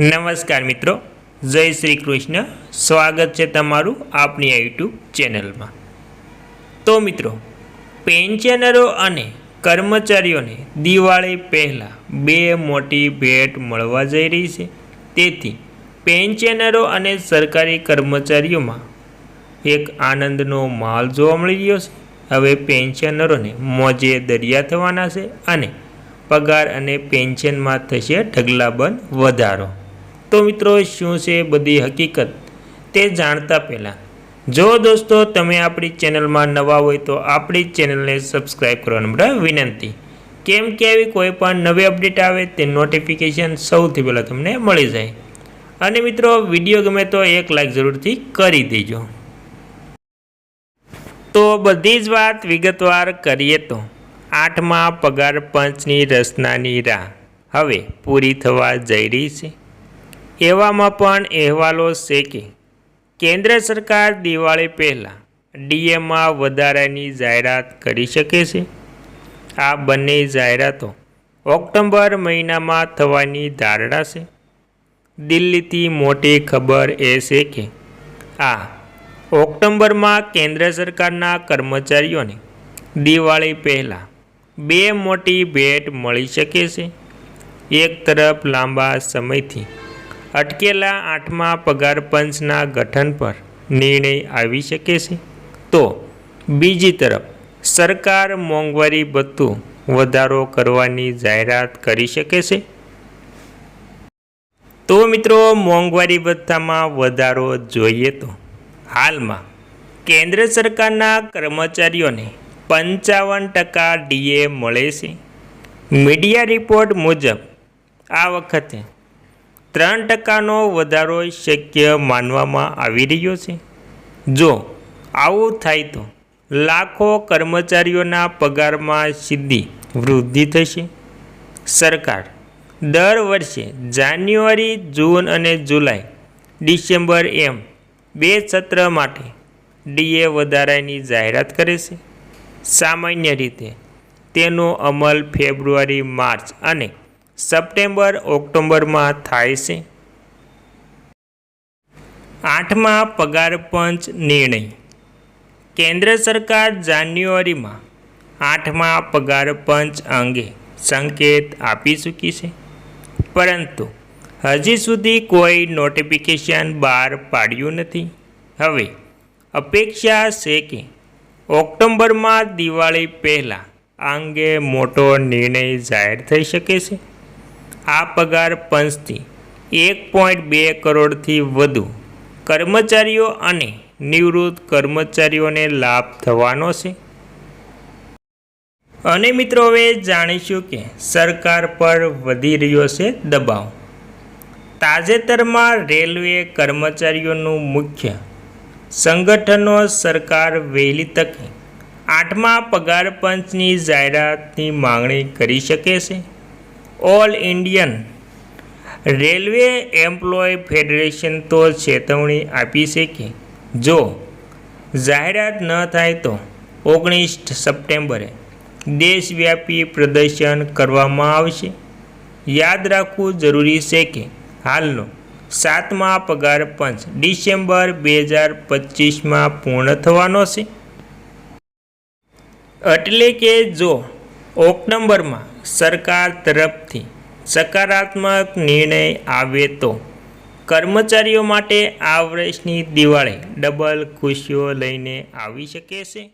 નમસ્કાર મિત્રો, જય શ્રી કૃષ્ણ. સ્વાગત છે તમારું આપની આ યુટ્યુબ ચેનલમાં. તો મિત્રો, પેન્શનરો અને કર્મચારીઓને દિવાળી પહેલાં બે મોટી ભેટ મળવા જઈ રહી છે. તેથી પેન્શનરો અને સરકારી કર્મચારીઓમાં એક આનંદનો માહોલ જોવા મળી રહ્યો છે. હવે પેન્શનરોને મોજે દરિયા થવાના છે અને પગાર અને પેન્શનમાં થશે ઢગલાબંધ વધારો. તો મિત્રો, શું છે બધી હકીકત? તે જાણતા પહેલાં, જો દોસ્તો તમે આપણી ચેનલમાં નવા હોય તો આપણી ચેનલને સબસ્ક્રાઈબ કરવાનું બધા વિનંતી. કેમ કે આવી કોઈ પણ નવી અપડેટ આવે, તે નોટિફિકેશન સૌથી પહેલાં તમને મળી જાય. અને મિત્રો, વીડિયો ગમે તો એક લાઈક જરૂરથી કરી દેજો. તો બધી જ વાત વિગતવાર કરીએ તો, આઠમા પગાર પંચની રચનાની રાહ. હવે પૂરી થવા જઈ રહી છે. એવામાં પણ અહેવાલો છે કે કેન્દ્ર સરકાર દિવાળી પહેલાં ડીએમાં વધારાની જાહેરાત કરી શકે છે. આ બંને જાહેરાતો ઓક્ટોબર મહિનામાં થવાની ધારણા છે. દિલ્હીથી મોટી ખબર એ છે કે આ ઓક્ટોબરમાં કેન્દ્ર સરકારના કર્મચારીઓને દિવાળી પહેલાં બે મોટી ભેટ મળી શકે છે. એક તરફ લાંબા સમયથી અટકેલા આઠમા પગાર પંચના ગઠન પર નિર્ણય આવી શકે છે. તો બીજી તરફ સરકાર મોંઘવારી ભથ્થું વધારો કરવાની જાહેરાત કરી શકે છે. તો મિત્રો મોંઘવારી ભથ્થામાં વધારો જોઈએ તો હાલમાં કેન્દ્ર સરકારના કર્મચારીઓને પંચાવન ટકા ડીએ મળે છે. મીડિયા રિપોર્ટ મુજબ આ વખતે ત્રણ ટકાનો વધારો શક્ય માનવામાં આવી રહ્યો છે? જો, આવું થાય તો લાખો કર્મચારીઓના પગારમાં સીધી વૃદ્ધિ થશે. સરકાર, દર વર્ષે જાન્યુઆરી, જૂન અને જુલાઈ, ડિસેમ્બર એમ બે સત્ર માટે ડીએ વધારાની જાહેરાત કરે છે. સામાન્ય રીતે તેનો અમલ ફેબ્રુઆરી, માર્ચ અને સપ્ટેમ્બર ઓક્ટોબરમાં થાય છે. આઠમા પગાર પંચ નિર્ણય. કેન્દ્ર સરકાર જાન્યુઆરીમાં આઠમા પગાર પંચ અંગે સંકેત આપી ચૂકી છે. પરંતુ હજી સુધી કોઈ નોટિફિકેશન બહાર પાડ્યું નથી. હવે અપેક્ષા છે કે ઓક્ટોબરમાં દિવાળી પહેલાં આ અંગે મોટો નિર્ણય જાહેર થઈ શકે છે. આ પગાર પંચથી એક પોઈન્ટ બે કરોડથી વધુ કર્મચારીઓ અને નિવૃત્ત કર્મચારીઓને લાભ થવાનો છે. અને મિત્રો, હવે જાણીશું કે સરકાર પર વધી રહ્યો છે દબાવ. તાજેતરમાં રેલવે કર્મચારીઓનું મુખ્ય સંગઠનો સરકાર વહેલી તકે આઠમા પગાર પંચની જાહેરાતની માંગણી કરી શકે છે. All Indian railway employ federation તો ચેતવણી આપી છે કે જો જાહેરાત ન થાય તો ઓગણીસ સપ્ટેમ્બરે દેશવ્યાપી પ્રદર્શન કરવામાં આવશે. યાદ રાખવું જરૂરી છે કે હાલનો સાતમા પગાર પંચ ડિસેમ્બર બે હજાર પચીસમાં પૂર્ણ થવાનો છે. એટલે કે જો ઓક્ટોબરમાં સરકાર તરફથી સકારાત્મક નિર્ણય આવે તો કર્મચારીઓ માટે આ વર્ષની દિવાળી ડબલ ખુશીઓ લઈને આવી શકે છે.